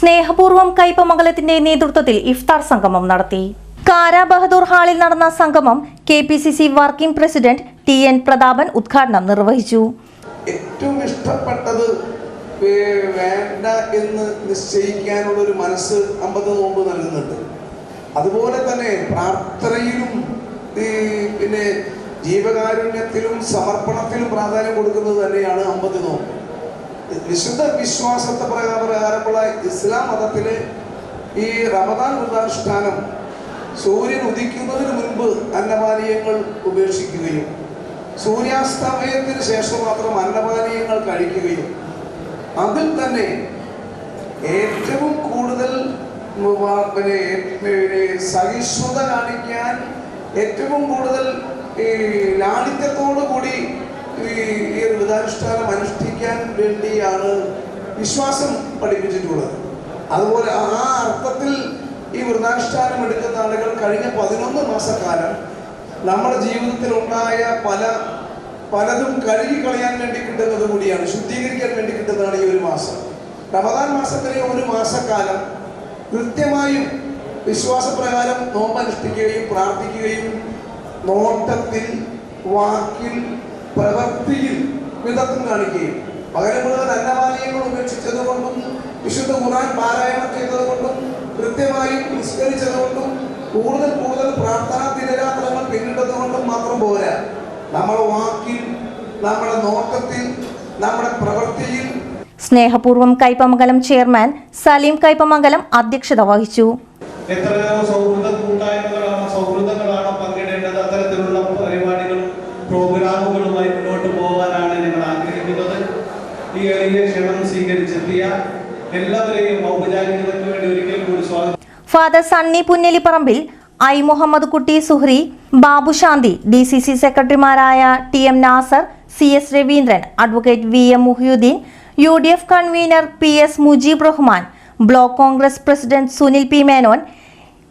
സ്നേഹപൂർവം കയ്പമംഗലത്തിന്റെ നേതൃത്വത്തിൽ ഇഫ്താർ സംഗമം നടത്തി. കാര ബഹദൂർ ഹാളിൽ നടന്ന സംഗമം K P C C working president T N Prathapan ഉദ്ഘാടനം നിർവഹിച്ചു. ഏറ്റവും ഇഷ്ടപ്പെട്ടത് വേണ്ട എന്ന് നിശ്ചയിക്കാനുള്ള ഒരു മനസ്സ് അമ്പത് നോമ്പ് നൽകുന്നുണ്ട്. അതുപോലെ തന്നെ പ്രാർത്ഥനയിലും പിന്നെ ജീവകാരുണ്യത്തിലും സമർപ്പണത്തിലും പ്രാധാന്യം കൊടുക്കുന്നത് തന്നെയാണ് അമ്പത് നോമ്പ്. വിശുദ്ധ വിശ്വാസത്തെ പ്രകാ- പ്രകാരമുള്ള ഇസ്ലാം മതത്തിലെ ഈ റമദാൻ വ്രതാനുഷ്ഠാനം സൂര്യൻ ഉദിക്കുന്നതിന് മുൻപ് അന്നപാനീയങ്ങൾ ഉപേക്ഷിക്കുകയും സൂര്യാസ്തമയത്തിന് ശേഷം മാത്രം അന്നപാനീയങ്ങൾ കഴിക്കുകയും. അതിൽ തന്നെ ഏറ്റവും കൂടുതൽ സഹിഷ്ണുത കാണിക്കാൻ ഏറ്റവും കൂടുതൽ ഈ ലാളിത്യത്തോടു കൂടി ഈ വ്രതാനുഷ്ഠാനം അനുഷ്ഠിക്കാൻ വേണ്ടിയാണ് വിശ്വാസം പഠിപ്പിച്ചിട്ടുള്ളത്. അതുപോലെ ആ അർത്ഥത്തിൽ ഈ വ്രതാനുഷ്ഠാനം എടുക്കുന്ന ആളുകൾ കഴിഞ്ഞ പതിനൊന്ന് മാസക്കാലം നമ്മുടെ ജീവിതത്തിൽ ഉണ്ടായ പല പലതും കഴുകി കളയാൻ വേണ്ടി കിട്ടുന്നത് കൂടിയാണ് ശുദ്ധീകരിക്കാൻ വേണ്ടി കിട്ടുന്നതാണ് ഈ ഒരു മാസം. റമദാൻ മാസത്തിലെ ഒരു മാസക്കാലം കൃത്യമായും വിശ്വാസപ്രകാരം നോമ്പ് അനുഷ്ഠിക്കുകയും പ്രാർത്ഥിക്കുകയും നോട്ടത്തിൽ വാക്കിൽ പ്രവൃത്തിയിൽ വിധത്വം കാണിക്കുകയും പകരം മുഴുവൻ അന്നപാനീയങ്ങൾ ഉപേക്ഷിച്ചതുകൊണ്ടും വിശുദ്ധ ഖുർആൻ പാരായണം ചെയ്തതുകൊണ്ടും കൃത്യമായും നിസ്കരിച്ചതുകൊണ്ടും കൂടുതൽ കൂടുതൽ പ്രാർത്ഥനാ ദിനരാത്രങ്ങൾ പിന്നിട്ടതുകൊണ്ടും മാത്രം പോരാ. നമ്മുടെ വാക്കിൽ നമ്മുടെ നോട്ടത്തിൽ നമ്മുടെ പ്രവൃത്തിയിൽ. സ്നേഹപൂർവം കൈപ്പമംഗലം ചെയർമാൻ സലീം കൈപ്പമംഗലം അധ്യക്ഷത വഹിച്ചു. എത്രയോ സൗഹൃദ കൂട്ടായ്മകളാണ് ഈ ക്ഷണം സ്വീകരിച്ചെത്തിയ എല്ലാവരെയും ഔപചാരികതയ്ക്ക് വേണ്ടി ഒരിക്കൽ കൂടി സ്വാഗതം. Father Sunny Punnaliparambil I Muhammad Kutty Suhri Babu Shanthi D C C സെക്രട്ടറിമാരായ T M Nasar C S Raveendran advocate V M Muhiyuddin U D F convener P S Mujeeb Rahman block Congress president Sunil P Menon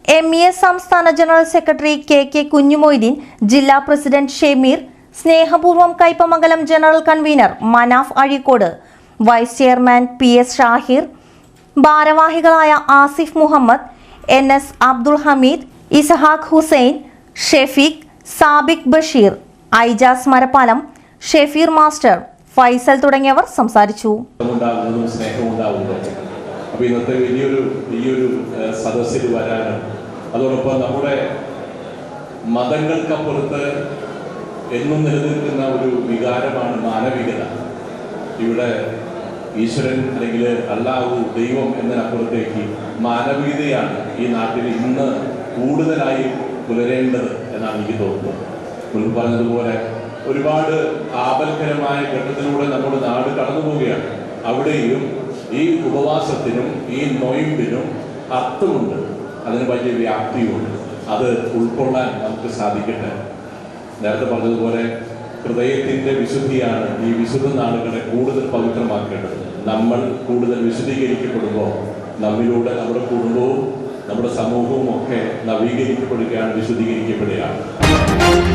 M E S സംസ്ഥാന general secretary K K Kunhimoideen ജില്ലാ president Shemeer സ്നേഹപൂർവം Kaipamangalam general convener Manaf Azhikode vice chairman P S Shahir ഭാരവാഹികളായ Asif Muhammad N S Abdul Hameed Ishaq Hussain Shefeeq Sabik Basheer Aijas Marappalam Shefeer master Faisal തുടങ്ങിയവർ സംസാരിച്ചു. അപ്പോൾ ഇന്നത്തെ വലിയൊരു അതോടൊപ്പം നമ്മുടെ മതങ്ങൾക്കപ്പുറത്ത് എന്നും നിലനിൽക്കുന്ന ഒരു വികാരമാണ് മാനവികത. ഇവിടെ ഈശ്വരൻ അല്ലെങ്കിൽ അല്ലാഹു ദൈവം എന്നതിനപ്പുറത്തേക്ക് മാനവികതയാണ് ഈ നാട്ടിൽ ഇന്ന് കൂടുതലായി പുലരേണ്ടത് എന്നാണ് എനിക്ക് തോന്നുന്നത്. മുൻപ് പറഞ്ഞതുപോലെ ഒരുപാട് ആപൽകരമായ ഘട്ടത്തിലൂടെ നമ്മുടെ നാട് കടന്നു പോവുകയാണ്. അവിടെയും ഈ ഉപവാസത്തിനും ഈ നൊയമ്പിനും അർത്ഥമുണ്ട്. അതിന് വലിയ വ്യാപ്തിയുണ്ട്. അത് ഉൾക്കൊള്ളാൻ നമുക്ക് സാധിക്കട്ടെ. നേരത്തെ പറഞ്ഞതുപോലെ ഹൃദയത്തിന്റെ വിശുദ്ധിയാണ് ഈ വിശുദ്ധ നാടുകളെ കൂടുതൽ നമ്മൾ കൂടുതൽ വിശദീകരിക്കപ്പെടുമ്പോൾ നമ്മിലൂടെ നമ്മുടെ കുടുംബവും നമ്മുടെ സമൂഹവും ഒക്കെ നവീകരിക്കപ്പെടുകയാണ് വിശുദ്ധീകരിക്കപ്പെടുകയാണ്